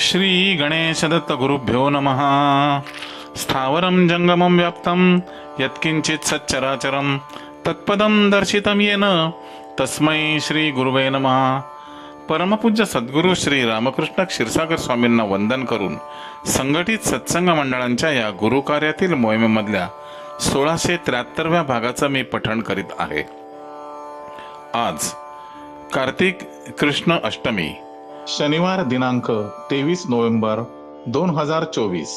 श्री गणेशदत्त गुरुभ्यो नमः। स्थावरं जङ्गमं व्याप्तं यत्किञ्चित् सच्चराचरं तत्पदं दर्शितं येन। तस्मै श्री गुरुवे नमः। परमपूज्य सद्गुरू श्री रामकृष्ण क्षीरसागर स्वामींना वंदन करून संघटित सत्संग मंडळांच्या या गुरुकार्यातील मोहिमेमधल्या सोळाशे त्र्याहत्तरव्या भागाचं मी पठण करीत आहे. आज कार्तिक कृष्ण अष्टमी शनिवार दिनांक तेवीस नोव्हेंबर दोन हजार चोवीस.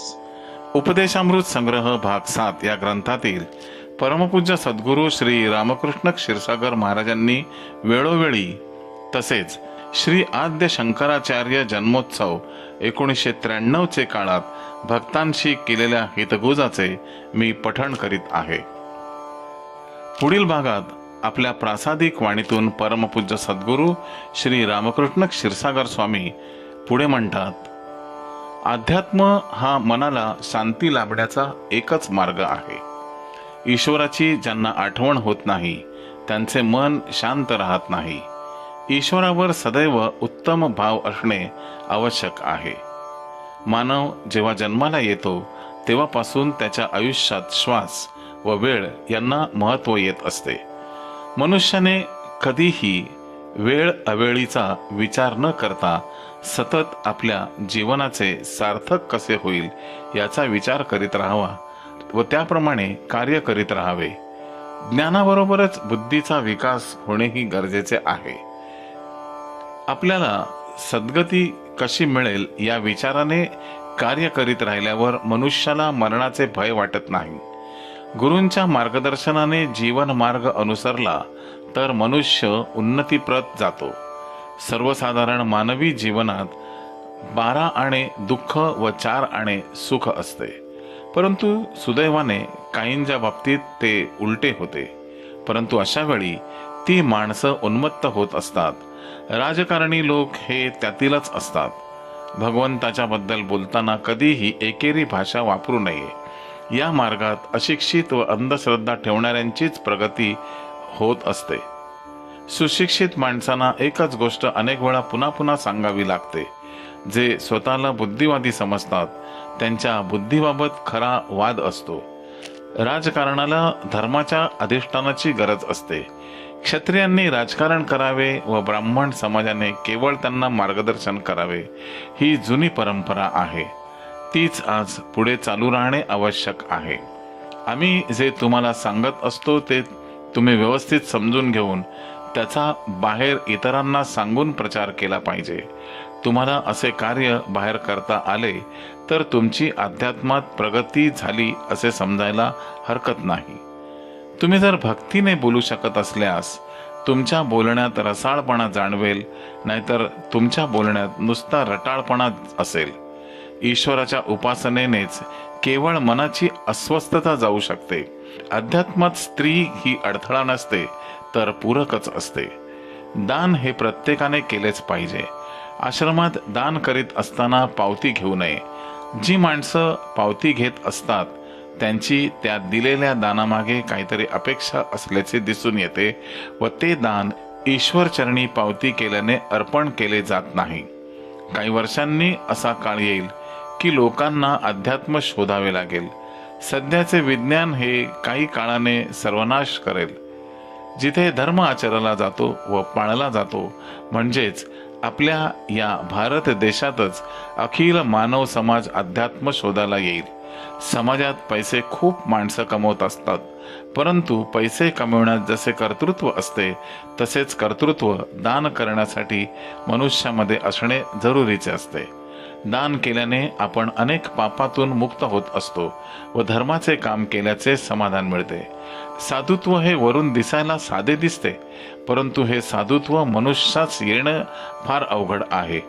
उपदेशामृत संग्रह भाग सात या ग्रंथातील परमपूज्य सद्गुरू श्री रामकृष्ण क्षीरसागर महाराजांनी वेळोवेळी तसेच श्री आद्य शंकराचार्य जन्मोत्सव एकोणीसशे त्र्याण्णवचे काळात भक्तांशी केलेल्या हितगुजाचे मी पठण करीत आहे. पुढील भागात आपल्या प्रासादिक वाणीतून परमपूज्य सद्गुरू श्री रामकृष्ण क्षीरसागर स्वामी पुढे म्हणतात अध्यात्म हा मनाला शांती लाभण्याचा एकच मार्ग आहे. ईश्वराची ज्यांना आठवण होत नाही त्यांचे मन शांत राहत नाही. ईश्वरावर सदैव उत्तम भाव असणे आवश्यक आहे. मानव जेव्हा जन्माला येतो तेव्हापासून त्याच्या आयुष्यात श्वास व वेळ यांना महत्त्व येत असते. मनुष्याने कधीही वेळ अवेळीचा विचार न करता सतत आपल्या जीवनाचे सार्थक कसे होईल याचा विचार करीत राहावा व त्याप्रमाणे कार्य करीत राहावे. ज्ञानाबरोबरच बुद्धीचा विकास होणेही गरजेचे आहे. आपल्याला सद्गती कशी मिळेल या विचाराने कार्य करीत राहिल्यावर मनुष्याला मरणाचे भय वाटत नाही. गुरूंच्या मार्गदर्शनाने जीवन मार्ग अनुसरला तर मनुष्य उन्नतीप्रत जातो. सर्वसाधारण मानवी जीवनात बारा आणे दुःख व चार आणे सुख असते. परंतु सुदैवाने काहींच्या बाबतीत ते उलटे होते. परंतु अशा वेळी ती माणसं उन्मत्त होत असतात. राजकारणी लोक हे त्यातीलच असतात. भगवंताच्या बद्दल बोलताना कधीही एकेरी भाषा वापरू नये. या मार्गात अशिक्षित व अंधश्रद्धा ठेवणाऱ्यांचीच प्रगती होत असते. सुशिक्षित माणसांना एकच गोष्ट अनेक वेळा पुन्हा पुन्हा सांगावी लागते जे स्वतःला बुद्धिवादी समजतात. त्यांच्या बुद्धीबाबत खरा वाद असतो. राजकारणाला धर्माच्या अधिष्ठानाची गरज असते. क्षत्रियांनी राजकारण करावे व ब्राह्मण समाजाने केवळ त्यांना मार्गदर्शन करावे ही जुनी परंपरा आहे. तीच आज पुढे चालू राहणे आवश्यक आहे. आम्ही जे तुम्हाला सांगत असतो ते तुम्ही व्यवस्थित समजून घेऊन त्याचा बाहेर इतरांना सांगून प्रचार केला पाहिजे. तुम्हाला असे कार्य बाहेर करता आले तर तुमची अध्यात्मात प्रगती झाली असे समजायला हरकत नाही. तुम्ही जर भक्तीने बोलू शकत असल्यास तुमच्या बोलण्यात रसाळपणा जाणवेल नाहीतर तुमच्या बोलण्यात नुसता रटाळपणा असेल. ईश्वराच्या उपासनेनेच केवळ मनाची अस्वस्थता जाऊ शकते. अध्यात्मात स्त्री ही अडथळा नसते तर पूरकच असते. दान हे प्रत्येकाने केलेच पाहिजे. आश्रमात दान करीत असताना पावती घेऊ नये. जी माणसं पावती घेत असतात त्यांची त्या दिलेल्या दानामागे काहीतरी अपेक्षा असल्याचे दिसून येते व ते दान ईश्वरचरणी पावती केल्याने अर्पण केले जात नाही. काही वर्षांनी असा काळ येईल की लोकांना अध्यात्म शोधावे लागेल. सध्याचे विज्ञान हे काही काळाने सर्वनाश करेल. जिथे धर्म आचरला जातो व पाळला जातो म्हणजेच आपल्या या भारत देशातच अखिल मानव समाज अध्यात्म शोधायला येईल. समाजात पैसे खूप माणसं कमवत असतात परंतु पैसे कमवण्यात जसे कर्तृत्व असते तसेच कर्तृत्व दान करण्यासाठी मनुष्यामध्ये असणे जरुरीचे असते. दान केल्याने आपण अनेक पापातून मुक्त होत असतो व धर्माचे काम केल्याचे समाधान मिळते. साधुत्व हे वरून दिसायला साधे दिसते परंतु हे साधुत्व मनुष्यास येणं फार अवघड आहे.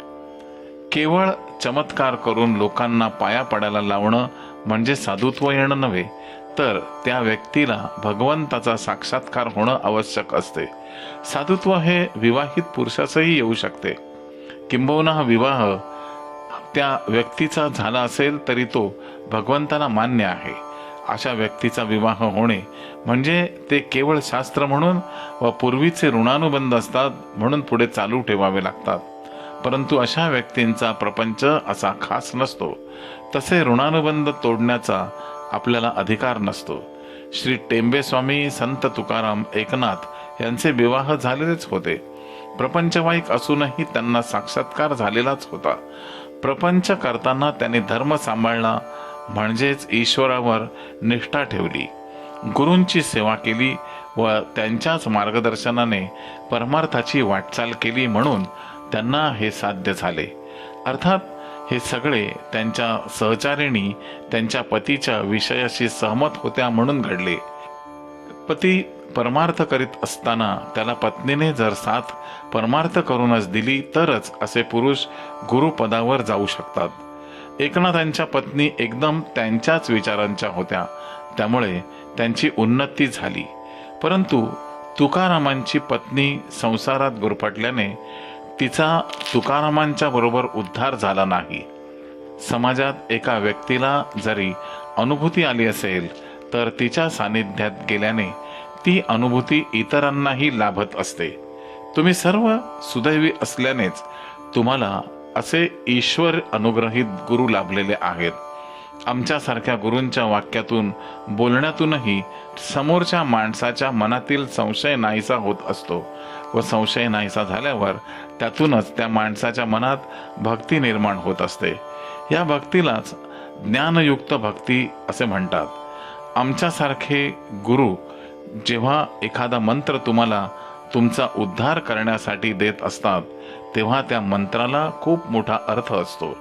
केवळ चमत्कार करून लोकांना पाया पडायला लावणं म्हणजे साधुत्व येणं नव्हे तर त्या व्यक्तीला भगवंताचा साक्षात्कार होणं आवश्यक असते. साधुत्व हे विवाहित पुरुषासही येऊ शकते. किंबहुना हा विवाह त्या व्यक्तीचा झाला असेल तरी तो भगवंताला मान्य आहे. अशा व्यक्तीचा विवाह होणे म्हणजे ते केवळ शास्त्र म्हणून व पूर्वीचे ऋणानुबंध असतात म्हणून पुढे चालू ठेवावे लागतात. परंतु अशा व्यक्तींचा प्रपंच असा खास नसतो. तसे ऋणानुबंध तोडण्याचा आपल्याला अधिकार नसतो. श्री टेंबे स्वामी संत तुकाराम एकनाथ यांचे विवाह झालेलेच होते. प्रपंचवाईक असूनही त्यांना साक्षात्कार झालेलाच होता. प्रपंच करताना त्यांनी धर्म सांभाळला म्हणजेच ईश्वरावर निष्ठा ठेवली. गुरूंची सेवा केली व त्यांच्याच मार्गदर्शनाने परमार्थाची वाटचाल केली म्हणून त्यांना हे साध्य झाले. अर्थात हे सगळे त्यांच्या सहचारिणी त्यांच्या पतीच्या विषयाशी सहमत होत्या म्हणून घडले. पती परमार्थ करीत असताना त्याला पत्नीने जर साथ परमार्थ करूनच दिली तरच असे पुरुष गुरुपदावर जाऊ शकतात. एकनाथांच्या पत्नी एकदम त्यांच्याच विचारांच्या होत्या. त्यामुळे त्यांची उन्नती झाली. परंतु तुकारामांची पत्नी संसारात गुरफटल्याने तिचा तुकारामांच्या बरोबर उद्धार झाला नाही. समाजात एका व्यक्तीला जरी अनुभूती आली असेल तर तिच्या सानिध्यात गेल्याने ती अनुभूती इतरांनाही लाभत असते. तुम्ही सर्व सुदैवी असल्यानेच तुम्हाला असे ईश्वर अनुग्रहित गुरु लाभलेले आहेत. आमच्यासारख्या गुरूंच्या वाक्यातून बोलण्यातूनही समोरच्या माणसाच्या मनातील संशय नाहीसा होत असतो व संशय नाहीसा झाल्यावर त्यातूनच त्या माणसाच्या मनात भक्ती निर्माण होत असते. या भक्तीलाच ज्ञानयुक्त भक्ती असे म्हणतात. आमच्यासारखे गुरु जेव्हा एखादा मंत्र तुम्हाला तुमचा उद्धार करण्यासाठी देत असतात तेव्हा त्या मंत्राला खूप मोठा अर्थ असतो.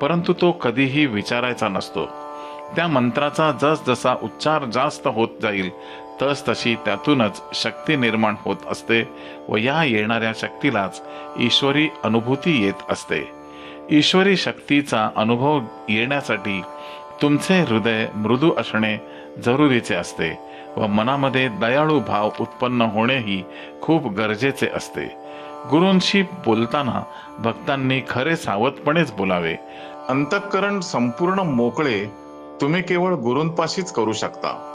परंतु तो कधीही विचारायचा नसतो. त्या मंत्राचा जसजसा उच्चार जास्त होत जाईल तस तशी त्यातूनच शक्ती निर्माण होत असते व या येणाऱ्या शक्तीलाच ईश्वरी अनुभूती येत असते. ईश्वरी शक्तीचा अनुभव येण्यासाठी तुमचे हृदय मृदू असणे जरुरीचे असते व मनामध्ये दयाळू भाव उत्पन्न होणेही खूप गरजेचे असते. गुरूंशी बोलताना भक्तांनी खरे सावधपणेच बोलावे. अंतःकरण संपूर्ण मोकळे तुम्ही केवळ गुरूंपाशीच करू शकता.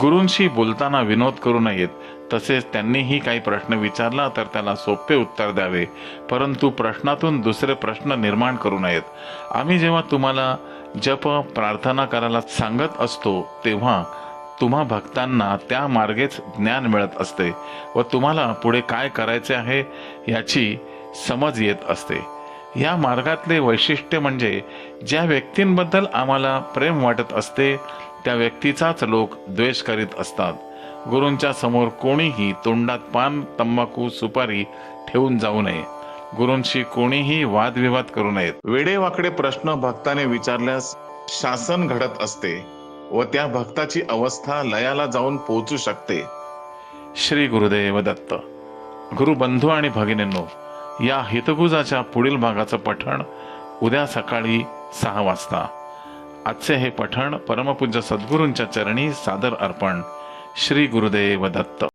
गुरूंशी बोलताना विनोद करू नयेत. तसेच त्यांनीही काही प्रश्न विचारला तर त्याला सोपे उत्तर द्यावे. परंतु प्रश्नातून दुसरे प्रश्न निर्माण करू नयेत. आम्ही जेव्हा तुम्हाला जप प्रार्थना करायला सांगत असतो तेव्हा तुम्हा भक्तांना त्या मार्गेच ज्ञान मिळत असते व तुम्हाला पुढे काय करायचे आहे याची समज येत असते. या मार्गातले वैशिष्ट्य म्हणजे ज्या व्यक्तींबद्दल आम्हाला प्रेम वाटत असते त्या व्यक्तीचाच लोक द्वेष करीत असतात. गुरूंच्या समोर कोणीही तोंडात पान तंबाखू सुपारी ठेवून जाऊ नये. गुरूंशी कोणीही वादविवाद करू नयेत. वेडेवाकडे प्रश्न भक्ताने विचारल्यास शासन घडत असते व त्या भक्ताची अवस्था लयाला जाऊन पोहोचू शकते. श्री गुरुदेव दत्त गुरुबंधू आणि भगिनींनो या हितगुजाच्या पुढील भागाचं पठण उद्या सकाळी सहा वाजता. आजचे हे पठण परमपूज्य सद्गुरूंच्या चरणी सादर अर्पण श्री गुरुदेव दत्त.